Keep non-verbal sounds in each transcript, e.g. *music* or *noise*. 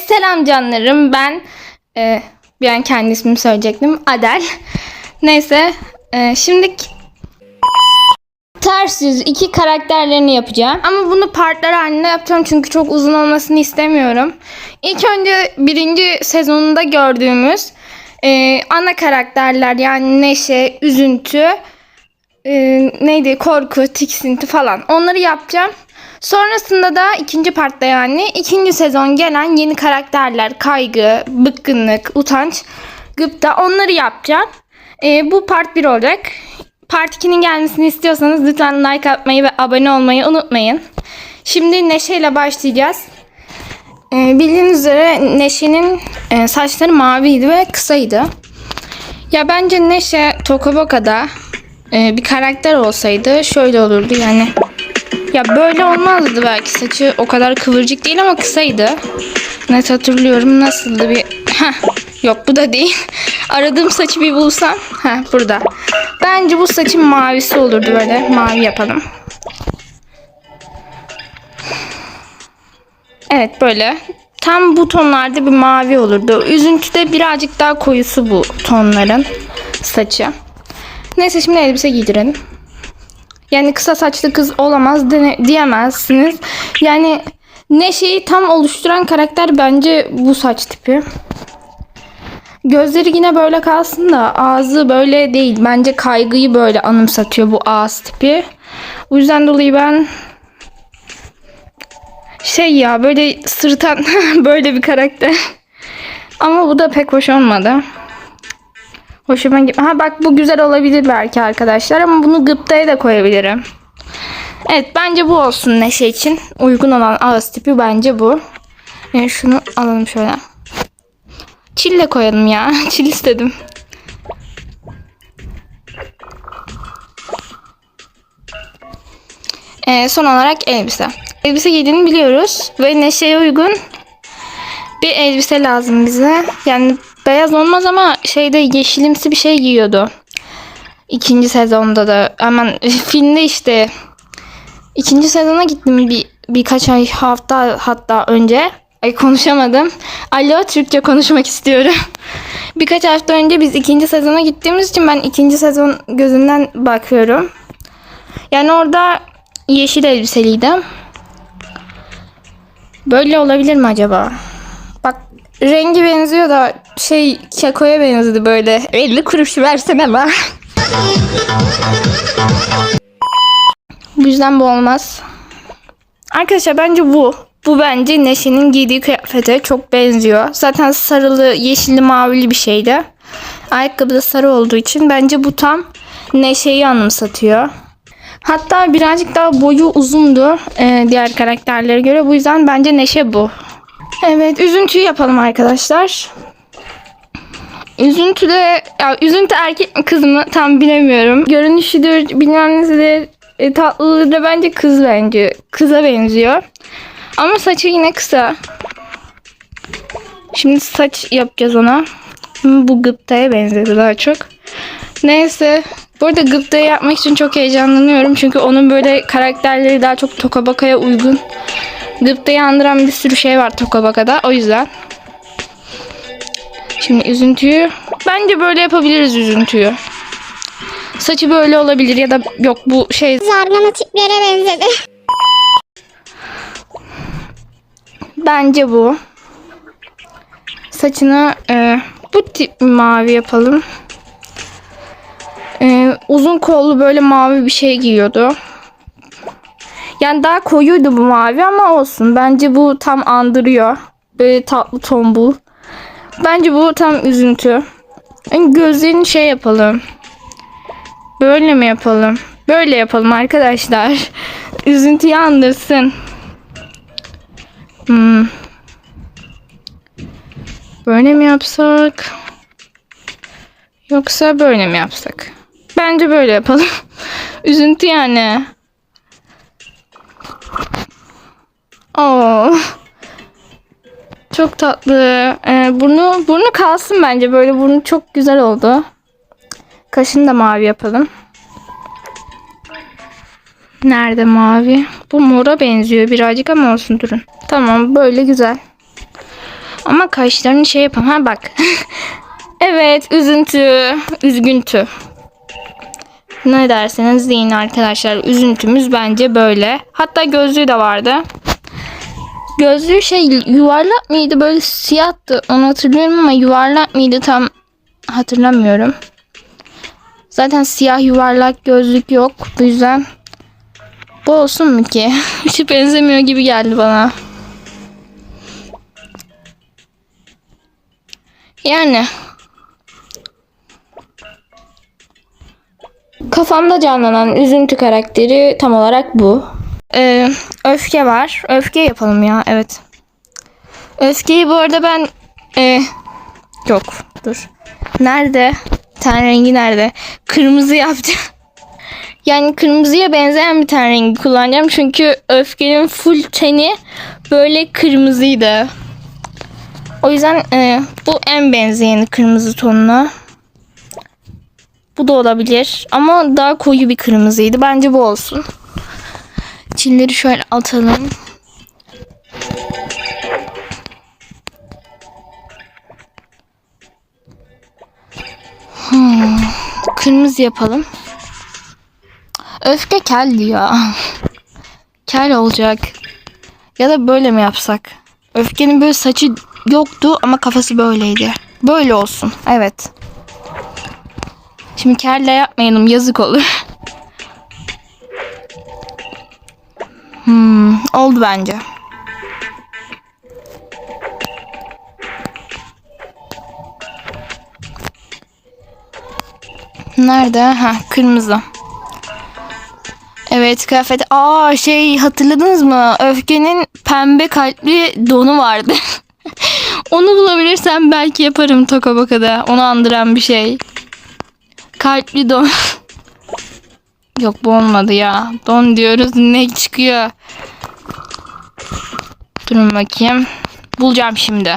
selam canlarım. Ben e, bir an kendi ismimi söyleyecektim. Adel. Neyse. E, şimdi ters yüz iki karakterlerini yapacağım. Ama bunu partlar halinde yapacağım çünkü çok uzun olmasını istemiyorum. İlk önce birinci sezonunda gördüğümüz e, ana karakterler yani neşe, üzüntü, e, neydi korku, tiksinti falan onları yapacağım. Sonrasında da ikinci partta yani ikinci sezon gelen yeni karakterler kaygı, bıkkınlık, utanç, gıpta onları yapacağım. E, bu part 1 olacak. Part 2'nin gelmesini istiyorsanız lütfen like atmayı ve abone olmayı unutmayın. Şimdi Neşe ile başlayacağız. E, bildiğiniz üzere Neşe'nin e, saçları maviydi ve kısaydı. Ya bence Neşe Tokoboka'da e, bir karakter olsaydı şöyle olurdu yani. Ya böyle olmazdı belki saçı o kadar kıvırcık değil ama kısaydı. Net hatırlıyorum nasıldı bir... Heh, yok bu da değil. *laughs* Aradığım saçı bir bulsam. Heh, burada. Bence bu saçın mavisi olurdu böyle. Mavi yapalım. Evet böyle. Tam bu tonlarda bir mavi olurdu. Üzüntüde birazcık daha koyusu bu tonların saçı. Neyse şimdi elbise giydirelim. Yani kısa saçlı kız olamaz dene- diyemezsiniz. Yani Neşe'yi tam oluşturan karakter bence bu saç tipi. Gözleri yine böyle kalsın da ağzı böyle değil. Bence kaygıyı böyle anımsatıyor bu ağız tipi. O yüzden dolayı ben şey ya böyle sırıtan *laughs* böyle bir karakter. Ama bu da pek hoş olmadı. Hoşuma gitme. Ha bak bu güzel olabilir belki arkadaşlar ama bunu gıptaya da koyabilirim. Evet bence bu olsun Neşe için. Uygun olan ağız tipi bence bu. Yani şunu alalım şöyle. Çille koyalım ya. *laughs* Çil istedim. Ee, son olarak elbise. Elbise giydiğini biliyoruz ve Neşe'ye uygun bir elbise lazım bize. Yani beyaz olmaz ama şeyde yeşilimsi bir şey giyiyordu. İkinci sezonda da hemen *laughs* filmde işte ikinci sezona gittim bir birkaç ay hafta hatta önce. Ay konuşamadım. Alo Türkçe konuşmak istiyorum. *laughs* birkaç hafta önce biz ikinci sezona gittiğimiz için ben ikinci sezon gözünden bakıyorum. Yani orada yeşil elbiseliydim. Böyle olabilir mi acaba? Rengi benziyor da şey kekoya benzedi böyle. 50 kuruş versene bana. bu yüzden bu olmaz. Arkadaşlar bence bu. Bu bence Neşe'nin giydiği kıyafete çok benziyor. Zaten sarılı, yeşilli, mavili bir şeydi. Ayakkabı da sarı olduğu için bence bu tam Neşe'yi anımsatıyor. Hatta birazcık daha boyu uzundu e, diğer karakterlere göre. Bu yüzden bence Neşe bu. Evet üzüntüyü yapalım arkadaşlar. Üzüntüde ya üzüntü erkek mi kız mı tam bilemiyorum. Görünüşüdür bilmem nedir e, tatlılığı da bence kız bence. Kıza benziyor. Ama saçı yine kısa. Şimdi saç yapacağız ona. Bu gıptaya benzedi daha çok. Neyse. Bu arada gıptayı yapmak için çok heyecanlanıyorum. Çünkü onun böyle karakterleri daha çok Tokabaka'ya uygun. Gıptayı andıran bir sürü şey var Tokabaka'da. O yüzden. Şimdi üzüntüyü. Bence böyle yapabiliriz üzüntüyü. Saçı böyle olabilir ya da yok bu şey Zargana tiplere benzedi. bence bu. Saçını e, bu tip mavi yapalım. E, uzun kollu böyle mavi bir şey giyiyordu. Yani daha koyuydu bu mavi ama olsun. Bence bu tam andırıyor. Böyle tatlı tombul. Bence bu tam üzüntü. Yani gözlerini şey yapalım. Böyle mi yapalım? Böyle yapalım arkadaşlar. *laughs* Üzüntüyü andırsın. Hmm. Böyle mi yapsak? Yoksa böyle mi yapsak? Bence böyle yapalım. *laughs* Üzüntü yani. Oo. Çok tatlı. Ee, burnu burnu kalsın bence böyle burnu çok güzel oldu. Kaşını da mavi yapalım. Nerede mavi? Bu mora benziyor birazcık ama olsun durun. Tamam böyle güzel. Ama kaşlarını şey yapam. Ha bak. *laughs* evet üzüntü. Üzgüntü. Ne derseniz deyin arkadaşlar. Üzüntümüz bence böyle. Hatta gözlüğü de vardı. Gözlüğü şey yuvarlak mıydı böyle siyahtı onu hatırlıyorum ama yuvarlak mıydı tam hatırlamıyorum. Zaten siyah yuvarlak gözlük yok. Bu yüzden bu olsun mu ki? *laughs* Hiç benzemiyor gibi geldi bana. Yani kafamda canlanan üzüntü karakteri tam olarak bu. Ee, öfke var. Öfke yapalım ya. Evet. Öfkeyi bu arada ben e, yok dur. Nerede? Ten rengi nerede? Kırmızı yapacağım. *laughs* Yani kırmızıya benzeyen bir ten rengi kullanacağım. Çünkü öfkenin full teni böyle kırmızıydı. O yüzden e, bu en benzeyeni kırmızı tonuna. Bu da olabilir. Ama daha koyu bir kırmızıydı. Bence bu olsun. Çilleri şöyle atalım. Hmm, kırmızı yapalım. Öfke kel ya. Kel olacak. Ya da böyle mi yapsak? Öfkenin böyle saçı yoktu ama kafası böyleydi. Böyle olsun. Evet. Şimdi kelle yapmayalım yazık olur. *laughs* Hmm, oldu bence. Nerede? Ha, kırmızı. Evet kıyafet. Aa şey hatırladınız mı? Öfke'nin pembe kalpli donu vardı. *laughs* Onu bulabilirsem belki yaparım Tokabaka'da. Onu andıran bir şey. Kalpli don. *laughs* Yok bu olmadı ya. Don diyoruz ne çıkıyor. Durun bakayım. Bulacağım şimdi.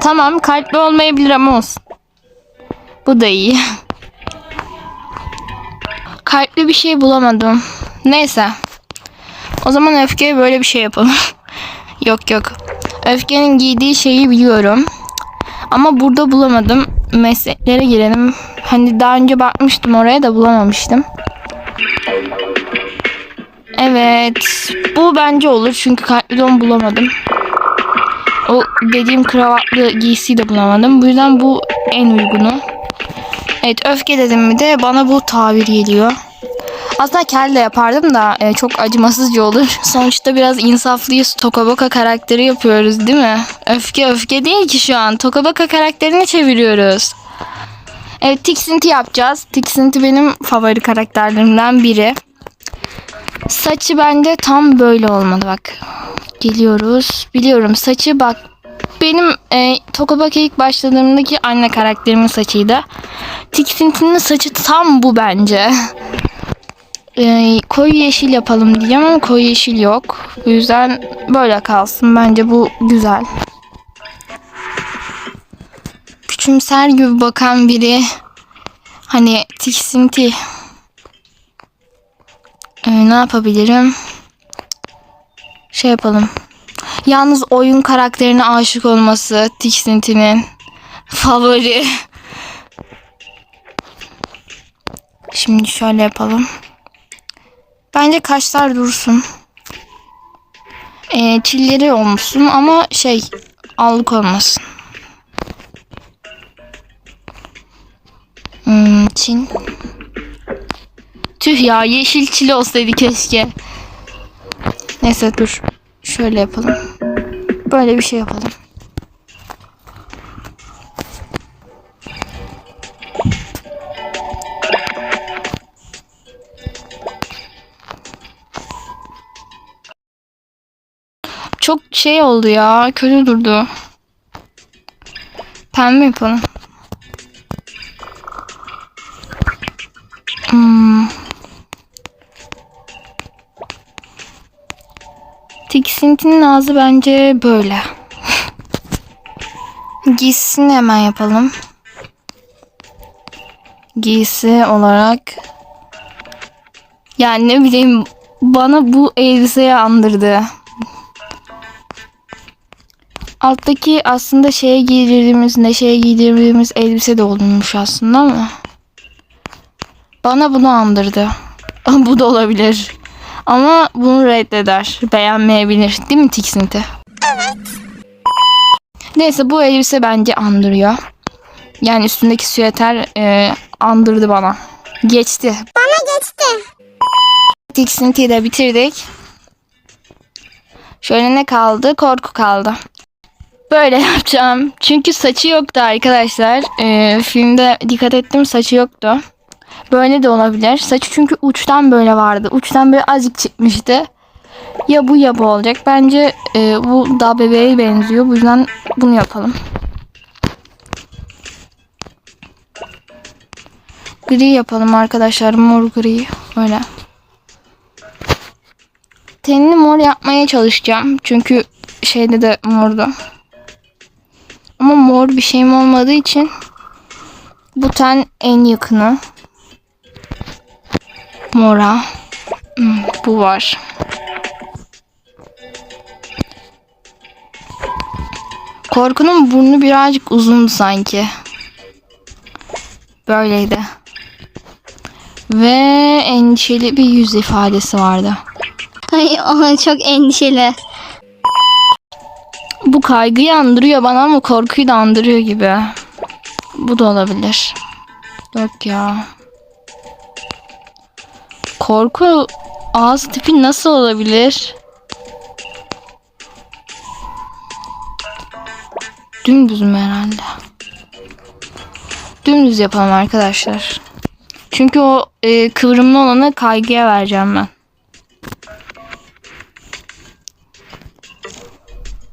Tamam kalpli olmayabilir ama olsun. Bu da iyi. Kalpli bir şey bulamadım. Neyse. O zaman öfkeye böyle bir şey yapalım. *laughs* yok yok. Öfkenin giydiği şeyi biliyorum. Ama burada bulamadım. Mesleklere girelim. Hani daha önce bakmıştım oraya da bulamamıştım. Evet. Bu bence olur. Çünkü kalpli don bulamadım. O dediğim kravatlı giysiyi de bulamadım. Bu yüzden bu en uygunu. Evet öfke dedim mi de bana bu tabir geliyor. Aslında kel yapardım da e, çok acımasızca olur. *laughs* Sonuçta biraz insaflıyız. Tokaboka karakteri yapıyoruz değil mi? Öfke öfke değil ki şu an. Tokaboka karakterini çeviriyoruz. Evet tiksinti yapacağız. Tiksinti benim favori karakterlerimden biri. Saçı bence tam böyle olmalı bak. Geliyoruz. Biliyorum saçı bak. Benim e, Tokabaka ilk başladığımdaki anne karakterimin saçıydı. Tiksintinin saçı tam bu bence. E, koyu yeşil yapalım diyeceğim ama koyu yeşil yok. O yüzden böyle kalsın. Bence bu güzel. Küçümser gibi bakan biri hani tiksinti e, ne yapabilirim? Şey yapalım. Yalnız oyun karakterine aşık olması Tiksintinin favori. Şimdi şöyle yapalım. Bence kaşlar dursun. Ee, çilleri olmuşsun ama şey allık olmasın. Hmm, çin. Tüh ya yeşil çile olsaydı keşke. Neyse dur. Şöyle yapalım. Böyle bir şey yapalım. Çok şey oldu ya. Kötü durdu. Pembe yapalım. Tiksintinin ağzı bence böyle. Giysisini hemen yapalım. Giysi olarak yani ne bileyim bana bu elbiseyi andırdı. Alttaki aslında şeye giydirdiğimiz, Neşe'ye giydirdiğimiz elbise de olmuş aslında ama. Bana bunu andırdı. *laughs* Bu da olabilir. Ama bunu reddeder. Beğenmeyebilir. Değil mi tiksinti? Evet. Neyse bu elbise bence andırıyor. Yani üstündeki süeter e, andırdı bana. Geçti. Bana geçti. Tiksintiyi de bitirdik. Şöyle ne kaldı? Korku kaldı. Böyle *laughs* yapacağım. Çünkü saçı yoktu arkadaşlar. Ee, filmde dikkat ettim saçı yoktu. Böyle de olabilir. Saçı çünkü uçtan böyle vardı. Uçtan böyle azıcık çıkmıştı. Ya bu ya bu olacak. Bence e, bu daha bebeğe benziyor. Bu yüzden bunu yapalım. Gri yapalım arkadaşlar. Mor gri. Böyle. Tenini mor yapmaya çalışacağım. Çünkü şeyde de mordu. Ama mor bir şeyim olmadığı için bu ten en yakını. Mora. Hmm, bu var. Korkunun burnu birazcık uzundu sanki. Böyleydi. Ve endişeli bir yüz ifadesi vardı. Ay çok endişeli. Bu kaygıyı andırıyor bana ama korkuyu da andırıyor gibi. Bu da olabilir. Yok ya. Korku ağız tipi nasıl olabilir? Dümdüz mü herhalde? Dümdüz yapalım arkadaşlar. Çünkü o e, kıvrımlı olanı kaygıya vereceğim ben.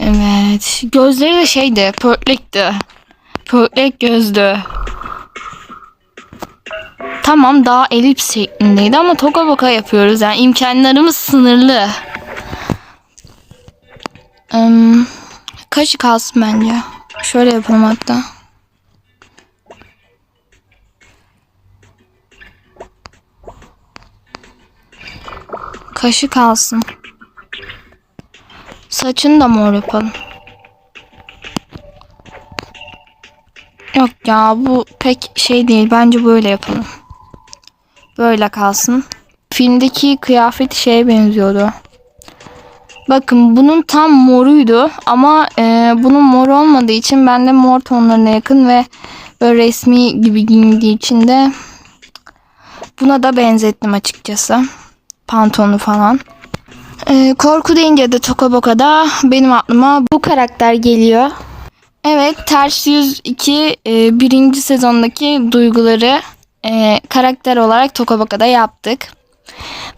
Evet. Gözleri de şeydi. Pörtlekti. Pörtlek gözdü. Tamam daha elips şeklindeydi ama toka boka yapıyoruz. Yani imkanlarımız sınırlı. Im, kaşı kalsın bence. Şöyle yapalım hatta. Kaşı kalsın. Saçını da mor yapalım. Yok ya bu pek şey değil. Bence böyle yapalım. Böyle kalsın. Filmdeki kıyafeti şeye benziyordu. Bakın bunun tam moruydu ama e, bunun mor olmadığı için ben de mor tonlarına yakın ve böyle resmi gibi giyindiği için de buna da benzettim açıkçası. Pantolonu falan. Ee, korku deyince de Toka Boka'da benim aklıma bu karakter geliyor. Evet, Ters 102 e, birinci sezondaki duyguları e, karakter olarak Toka Boka'da yaptık.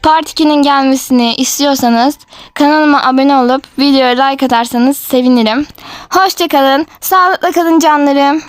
Part 2'nin gelmesini istiyorsanız kanalıma abone olup videoya like atarsanız sevinirim. Hoşçakalın, sağlıkla kalın canlarım.